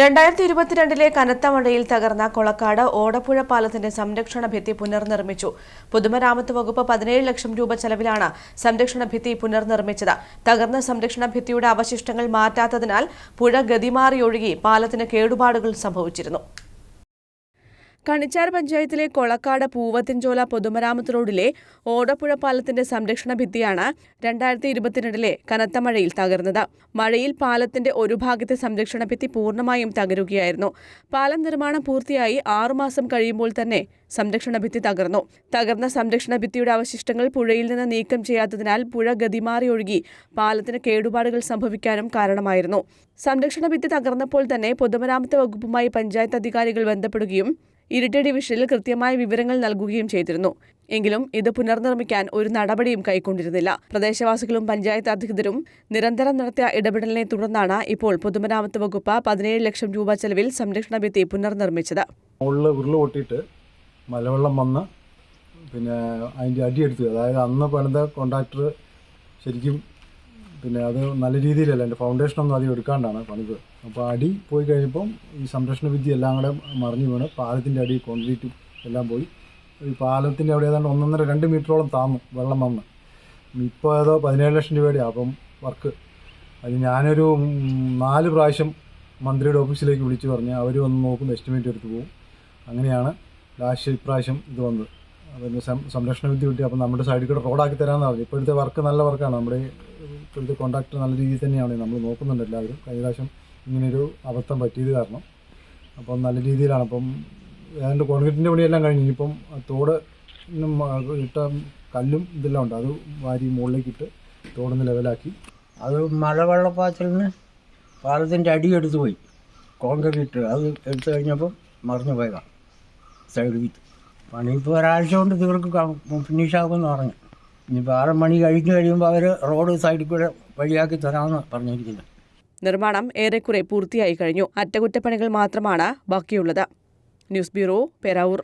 രണ്ടായിരത്തി ഇരുപത്തിരണ്ടിലെ കനത്ത മഴയിൽ തകർന്ന കൊളക്കാട് ഓടപ്പുഴ പാലത്തിന്റെ സംരക്ഷണ ഭിത്തി പുനർനിർമ്മിച്ചു. പൊതുമരാമത്ത് വകുപ്പ് പതിനേഴ് ലക്ഷം രൂപ ചെലവിലാണ് സംരക്ഷണ ഭിത്തി പുനർനിർമ്മിച്ചത്. തകർന്ന സംരക്ഷണ ഭിത്തിയുടെ അവശിഷ്ടങ്ങൾ മാറ്റാത്തതിനാൽ പുഴ ഗതിമാറിയൊഴുകി പാലത്തിന് കേടുപാടുകൾ സംഭവിച്ചിരുന്നു. കണിച്ചാർ പഞ്ചായത്തിലെ കൊളക്കാട് പൂവത്തിൻചോല പൊതുമരാമത്ത് റോഡിലെ ഓടപ്പുഴ പാലത്തിന്റെ സംരക്ഷണ ഭിത്തിയാണ് രണ്ടായിരത്തി ഇരുപത്തിരണ്ടിലെ കനത്ത മഴയിൽ തകർന്നത്. മഴയിൽ പാലത്തിന്റെ ഒരു ഭാഗത്തെ സംരക്ഷണ ഭിത്തി പൂർണമായും തകരുകയായിരുന്നു. പാലം നിർമ്മാണം പൂർത്തിയായി ആറുമാസം കഴിയുമ്പോൾ തന്നെ സംരക്ഷണ ഭിത്തി തകർന്നു. തകർന്ന സംരക്ഷണ ഭിത്തിയുടെ അവശിഷ്ടങ്ങൾ പുഴയിൽ നിന്ന് നീക്കം ചെയ്യാത്തതിനാൽ പുഴ ഗതിമാറി ഒഴുകി പാലത്തിന് കേടുപാടുകൾ സംഭവിക്കാനും കാരണമായിരുന്നു. സംരക്ഷണ ഭിത്തി തകർന്നപ്പോൾ തന്നെ പൊതുമരാമത്ത് വകുപ്പുമായി പഞ്ചായത്ത് അധികാരികൾ ബന്ധപ്പെടുകയും ഇരിട്ടി ഡിവിഷനിൽ കൃത്യമായ വിവരങ്ങൾ നൽകുകയും ചെയ്തിരുന്നു. എങ്കിലും ഇത് പുനർനിർമ്മിക്കാൻ ഒരു നടപടിയും കൈക്കൊണ്ടിരുന്നില്ല. പ്രദേശവാസികളും പഞ്ചായത്ത് അധികൃതരും നിരന്തരം നടത്തിയ ഇടപെടലിനെ തുടർന്നാണ് ഇപ്പോൾ പൊതുമരാമത്ത് വകുപ്പ് പതിനേഴ് ലക്ഷം രൂപ ചെലവിൽ സംരക്ഷണ ഭിത്തി പുനർനിർമ്മിച്ചത്. മുകളിൽ മലവെള്ളം വന്ന് പിന്നെ അതിന്റെ അടിയെടുത്ത് അതായത് അന്ന് പണിത കോൺട്രാക്ടർ ശരിക്കും പിന്നെ അത് നല്ല രീതിയിലല്ല എന്റെ ഫൗണ്ടേഷനൊന്നും അധികം എടുക്കാണ്ടാണ് പണിത്. അപ്പോൾ അടി പോയി കഴിയുമ്പം ഈ സംരക്ഷണ വിദ്യ എല്ലാം കൂടെ മറിഞ്ഞു വീണ് പാലത്തിന്റെ അടി കോൺക്രീറ്റും എല്ലാം പോയി. ഈ പാലത്തിന്റെ അവിടെ ഏതാണ്ട് ഒന്നൊന്നര രണ്ട് മീറ്ററോളം താന്നു വെള്ളം വന്ന്. ഇപ്പോൾ ഏതോ പതിനേഴ് ലക്ഷം രൂപയുടെ അപ്പം വർക്ക്. അത് ഞാനൊരു നാല് പ്രാവശ്യം മന്ത്രിയുടെ ഓഫീസിലേക്ക് വിളിച്ചു പറഞ്ഞ് അവർ വന്ന് നോക്കും എസ്റ്റിമേറ്റ് എടുത്ത് പോകും അങ്ങനെയാണ് ലാസ്റ്റ് ഇപ്രാവശ്യം ഇത് വന്നത്. അതിന് സംരക്ഷണ വിദ്യ കിട്ടി അപ്പം നമ്മുടെ സൈഡിൽ കൂടെ റോഡാക്കി തരാമെന്ന് പറഞ്ഞു ഇപ്പോഴത്തെ വർക്ക് നല്ല വർക്കാണ് നമ്മുടെ ഇപ്പോഴത്തെ കോൺട്രാക്ടർ നല്ല രീതിയിൽ തന്നെയാണ്. നമ്മൾ നോക്കുന്നുണ്ട് എല്ലാവരും. കഴിഞ്ഞ പ്രാവശ്യം ഇങ്ങനൊരു അബദ്ധം പറ്റിയത് കാരണം. അപ്പം നല്ല രീതിയിലാണ്. അപ്പം ഏതാണ്ട് കോൺക്രീറ്റിന്റെ പണിയെല്ലാം കഴിഞ്ഞു. ഇനിയിപ്പം തോട് ഇട്ട കല്ലും ഇതെല്ലാം ഉണ്ട്. അത് വാരി മുകളിലേക്ക് ഇട്ട് തോടൊന്ന് ലെവലാക്കി അത് മലവെള്ളപ്പാച്ചിലിന് പാലത്തിന്റെ അടി എടുത്തു പോയി. കോൺക്രീറ്റ് അത് എടുത്തു കഴിഞ്ഞപ്പം മറിഞ്ഞു പോയതാണ് സൈഡ് വിത്ത്. പണി ഇപ്പോൾ ഒരാഴ്ച കൊണ്ട് തീർക്ക് ഫിനിഷാക്കുമെന്ന് പറഞ്ഞു. ഇനിയിപ്പോൾ ആറ് മണി കഴിഞ്ഞ് കഴിയുമ്പോൾ അവർ റോഡ് സൈഡിൽ കൂടെ വഴിയാക്കി തരാമെന്ന് പറഞ്ഞിരിക്കുന്നത് നിർമ്മാണം ഏറെക്കുറെ പൂർത്തിയായി കഴിഞ്ഞു. അറ്റകുറ്റപ്പണികൾ മാത്രമാണ് ബാക്കിയുള്ളത്. News bureau Peravoor.